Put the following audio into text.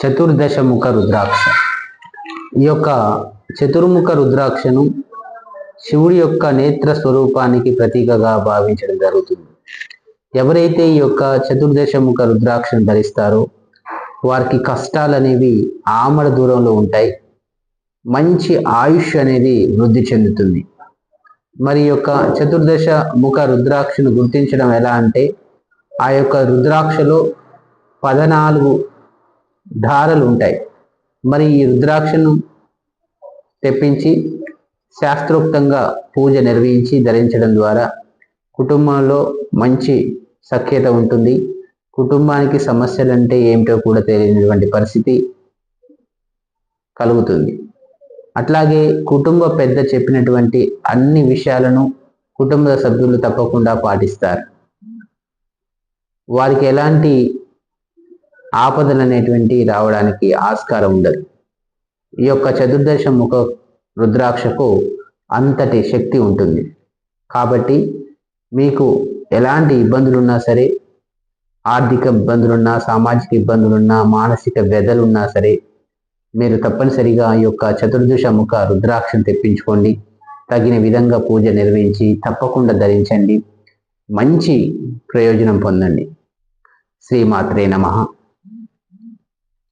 చతుర్దశముఖ రుద్రాక్ష. ఈ యొక్క చతుర్ముఖ రుద్రాక్షను శివుడి యొక్క నేత్ర స్వరూపానికి ప్రతీకగా భావించడం జరుగుతుంది. ఎవరైతే ఈ యొక్క చతుర్దశముఖ రుద్రాక్షను ధరిస్తారో వారికి కష్టాలు అనేవి ఆమడ దూరంలో ఉంటాయి. మంచి ఆయుష్ అనేది వృద్ధి చెందుతుంది. మరి యొక్క చతుర్దశ ముఖ రుద్రాక్షను గుర్తించడం ఎలా అంటే ఆ యొక్క రుద్రాక్షలో పదనాలుగు ధారలు ఉంటాయి మరి ఈ రుద్రాక్షను తెప్పించి శాస్త్రోక్తంగా పూజ నిర్వహించి ధరించడం ద్వారా కుటుంబంలో మంచి సఖ్యత ఉంటుంది. కుటుంబానికి సమస్యలు అంటే ఏమిటో కూడా తెలియనటువంటి పరిస్థితి కలుగుతుంది. అట్లాగే కుటుంబ పెద్ద చెప్పినటువంటి అన్ని విషయాలను కుటుంబ సభ్యులు తప్పకుండా పాటిస్తారు. వారికి ఎలాంటి ఆపదలు అనేటువంటి రావడానికి ఆస్కారం ఉండదు. ఈ యొక్క చతుర్దశ ముఖ రుద్రాక్షకు అంతటి శక్తి ఉంటుంది. కాబట్టి మీకు ఎలాంటి ఇబ్బందులున్నా సరే ఆర్థిక ఇబ్బందులున్నా సామాజిక ఇబ్బందులున్నా మానసిక వ్యధలున్నా సరే మీరు తప్పనిసరిగా ఈ యొక్క చతుర్దశ ముఖ రుద్రాక్షను తెప్పించుకోండి. తగిన విధంగా పూజ నిర్వహించి తప్పకుండా ధరించండి. మంచి ప్రయోజనం పొందండి. శ్రీమాత్రే నమ.